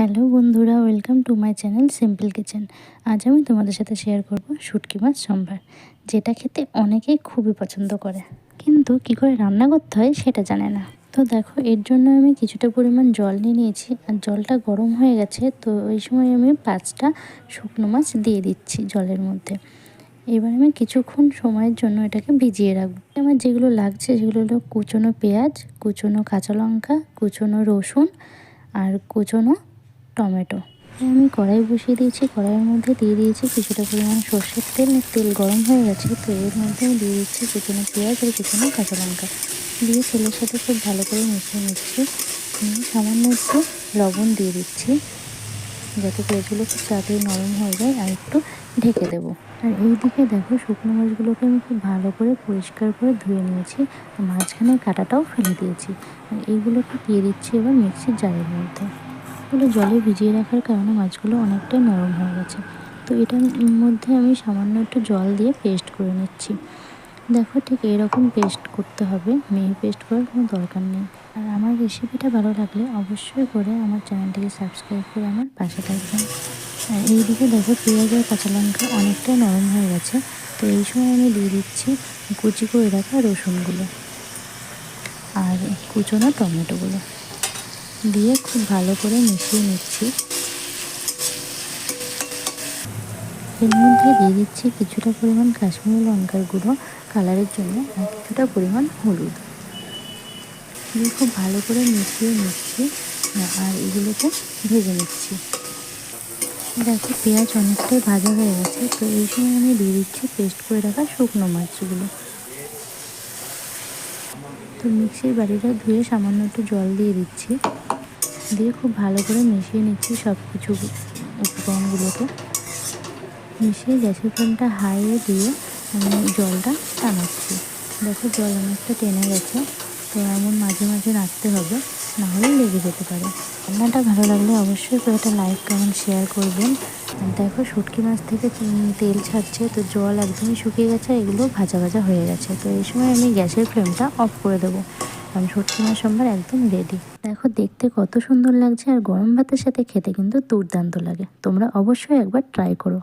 Hello বন্ধুরা, welcome to my channel simple kitchen. আজ আমি তোমাদের সাথে শেয়ার করব শুটকি মাছ সম্ভার, যেটা খেতে অনেকেই খুবই পছন্দ করে। কিন্তু কি করে রান্না করতে হয় সেটা জানে না। তো দেখো, এর জন্য আমি কিছুটা পরিমাণ জল নিয়ে নিয়েছি, আর জলটা গরম হয়ে গেছে, তো ওই সময় আমি পাঁচটা শুকনো মাছ দিয়ে দিচ্ছি জলের মধ্যে। এবার আমি কিছুক্ষণ সময়ের জন্য এটাকে ভিজিয়ে রাখব। আমার যেগুলো লাগছে, সেগুলো হলো কুচনো পেঁয়াজ, কুচনো কাঁচা লঙ্কা, কুচনো রসুন, আর কুচনো টমেটো। আমি কড়াই বসিয়ে দিয়েছি, কড়াইয়ের মধ্যে দিয়ে দিয়েছি কিছুটা পরিমাণ সর্ষের তেল। তেল গরম হয়ে গেছে তো এর মধ্যে দিয়ে দিচ্ছি কুচনো পেঁয়াজ আর কুচনো কাঁচা লঙ্কা। দিয়ে তেলের সাথে খুব ভালো করে মিশিয়ে নিচ্ছি। সামান্য একটু লবণ দিয়ে দিচ্ছি, যাতে পেঁয়াজগুলো খুব তাড়াতাড়ি নরম হয়ে যায় আর একটু ঢেকে দেবো। আর এই দিকে দেখো শুকনো মাছগুলোকে আমি খুব ভালো করে পরিষ্কার করে ধুয়ে নিয়েছি মাঝখানে কাটাটাও ফেলে দিয়েছি। আর এইগুলোকে দিয়ে দিচ্ছি এবার মিক্সির জারের মধ্যে। এগুলো জলে ভিজিয়ে রাখার কারণে মাছগুলো অনেকটাই নরম হয়ে গেছে। তো এটার মধ্যে আমি সামান্য একটু জল দিয়ে পেস্ট করে নিচ্ছি। দেখো ঠিক এরকম পেস্ট করতে হবে। মেয়ে পেস্ট করার কোনো দরকার নেই। আর আমার রেসিপিটা ভালো লাগলে অবশ্যই করে আমার চ্যানেলটিকে সাবস্ক্রাইব করে আমার পাশে থাকবেন। আর এইদিকে দেখো পেঁয়াজ আর কাঁচা লঙ্কা অনেকটাই নরম হয়ে গেছে। তো এই সময় আমি দিয়ে দিচ্ছি কুচি করে রাখা রসুনগুলো। আর কুচনো টমেটোগুলো। দিয়ে খুব ভালো করে মিশিয়ে নিচ্ছি। এর মধ্যে দিয়ে দিচ্ছি কিছুটা পরিমাণ কাশ্মীরি লঙ্কার গুঁড়ো কালারের জন্য আর কিছুটা পরিমাণ হলুদ। দিয়ে খুব ভালো করে মিশিয়ে নিচ্ছি আর এগুলোকে ভেজে নিচ্ছি। দেখো পেঁয়াজ অনেকটাই ভাজা হয়ে গেছে, তো এই সময় আমি দিয়ে দিচ্ছি পেস্ট করে রাখা শুকনো মাছগুলো। তো মিক্সির বাড়িটা ধুয়ে সামান্য একটু জল দিয়ে দিচ্ছি। দিয়ে খুব ভালো করে মিশিয়ে নিচ্ছি সব কিছু উপকরণগুলোকে। মিশিয়ে গ্যাসের ফ্লেমটা হাইয়ে দিয়ে আমি জলটা টানাচ্ছি। দেখো জল অনেকটা টেনে গেছে, তো এমন মাঝে মাঝে নাড়তে হবে নাহলে লেগে যেতে পারে। রান্নাটা ভালো লাগলে অবশ্যই তো একটা লাইক কমেন্ট শেয়ার করবেন। দেখো শুটকি মাছ থেকে তেল ছাড়ছে, তো জল একদমই শুকিয়ে গেছে, এগুলো ভাজা ভাজা হয়ে গেছে। তো এই সময় আমি গ্যাসের ফ্লেমটা অফ করে দেবো। কারণ শুটকি মাছ সম্বার একদম রেডি দেখো, দেখতে কত সুন্দর লাগছে আর গরম ভাতের সাথে খেতে কিন্তু দুর্দান্ত লাগে। তোমরা অবশ্যই একবার ট্রাই করো।